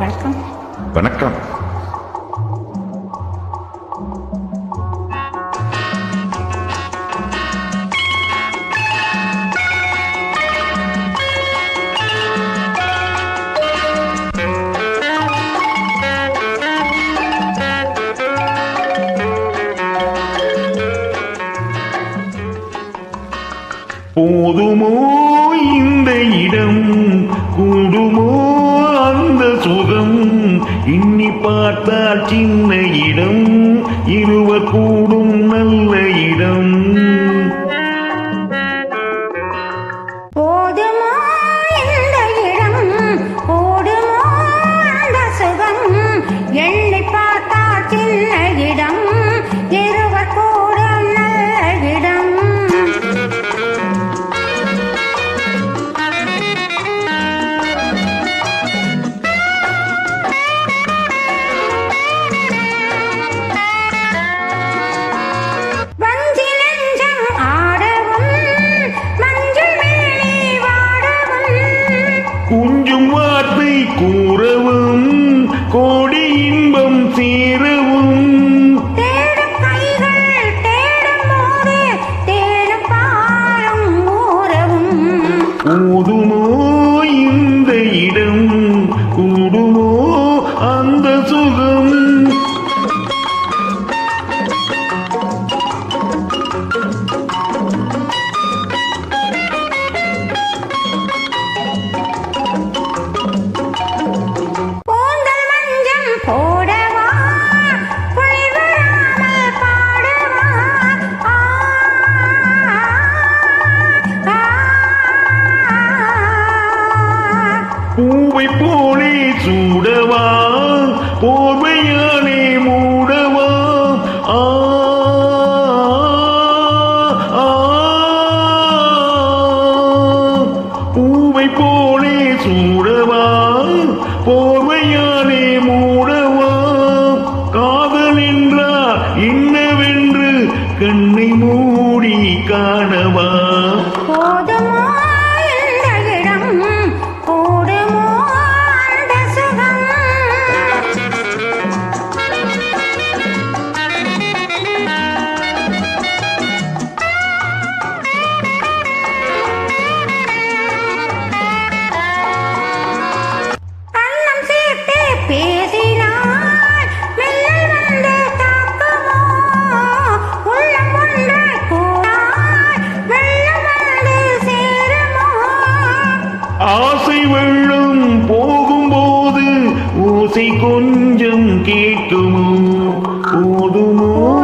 வணக்கம். வணக்கம். போதுமோ இந்த இடம் கூடுமோ முகம் இன்னி பார்த்தால் சின்ன இடம். இருவர் கூடும் நல்ல இடம். கூறவும் கோடி இன்பம் சேரவும். போதுமோ இந்த இடம் கூடுமோ அந்த சுகம்? பூவை போலே சூடவா போர்வையானே மூடவா. ஆ, பூவை போலே சூடவா போர்வையானே மூடவா. காதல் என்றால் என்னவென்று கண்ணை ஆசை வெள்ளம் போகும்போது ஓசை கொஞ்சம் கேட்குமோ? போதுமோ?